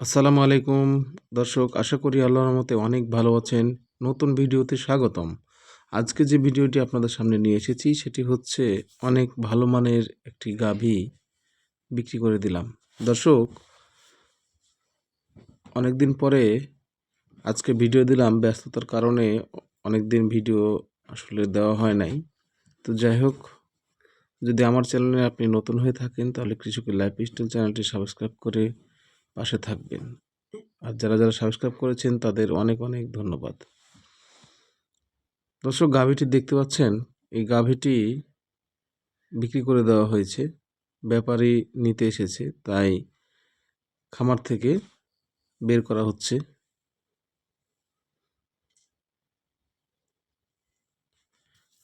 আসসালামু আলাইকুম। দর্শক, আশা করি আল্লাহর রহমতে অনেক ভালো আছেন। নতুন ভিডিওতে স্বাগতম। আজকে যে ভিডিওটি আপনাদের সামনে নিয়ে এসেছি, সেটি হচ্ছে অনেক ভালো মানের একটি গাভী বিক্রি করে দিলাম। দর্শক অনেক দিন পরে আজকে ভিডিও দিলাম, ব্যস্ততার কারণে অনেক দিন ভিডিও আসলে দেওয়া হয় নাই। তো যাই হোক, যদি আমার চ্যানেলে আপনি নতুন হয়ে থাকেন, তাহলে কৃষকের লাইফ স্টাইল চ্যানেলটি সাবস্ক্রাইব করে পাশে থাকবেন। আর যারা যারা সাবস্ক্রাইব করেছেন, তাদের অনেক অনেক ধন্যবাদ। দর্শক, গাভীটি দেখতে পাচ্ছেন? এই গাভীটি বিক্রি করে দেওয়া হয়েছে। ব্যাপারী নিতে এসেছে, তাই খামার থেকে বের করা হচ্ছে।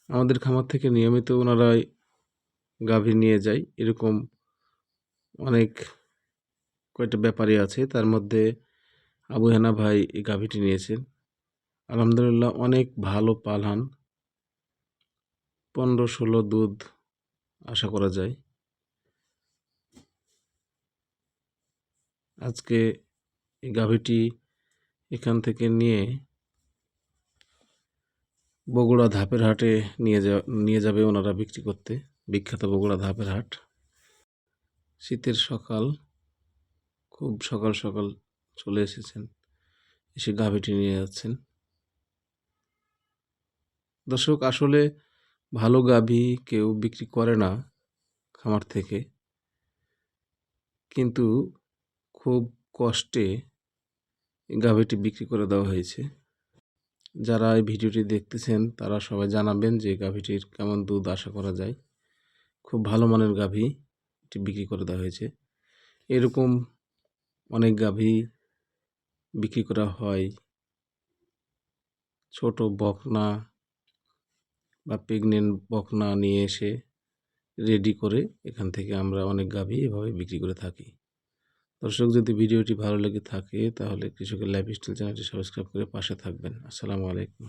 আমাদের খামার থেকে নিয়মিত ওনারাই গাভী নিয়ে যায়। এরকম অনেক কয়েকটা ব্যাপারী আছে। তার মধ্যে আবু হেনা ভাই এই গাভীটি নিয়েছেন। আলহামদুলিল্লাহ অনেক ভালো পালহান। পনেরো, ষোলো দুধ আশা করা যায়। আজকে এই গাভীটি এখান থেকে নিয়ে বগুড়া ধাপের হাটে নিয়ে যা নিয়ে যাবে ওনারা বিক্রি করতে। বিখ্যাত বগুড়া ধাপের হাট। শীতের সকাল। খুব সকাল সকাল চলে এসেছেন। এসে গাভীটি নিয়ে যাচ্ছেন। দর্শক, আসলে ভালো গাভী কেউ বিক্রি করে না খামার থেকে। কিন্তু খুব কষ্টে গাভীটি বিক্রি করে দেওয়া হয়েছে। যারা এই ভিডিওটি দেখতেছেন, তারা সবাই জানাবেন যে গাভীটির কেমন দুধ আশা করা যায়। খুব ভালো মানের গাভী এটি বিক্রি করে দেওয়া হয়েছে। এরকম অনেক গাভী বিক্রি করা হয়। ছোট বকনা বা প্রেগনেন্ট বকনা নিয়ে এসে রেডি করে এখান থেকে আমরা অনেক গাভী এভাবে বিক্রি করে থাকি। দর্শক, যদি ভিডিওটি ভালো লেগে থাকে তাহলে কৃষকের লাইফ স্টাইল চ্যানেলটি সাবস্ক্রাইব করে পাশে থাকবেন। আসসালামু আলাইকুম।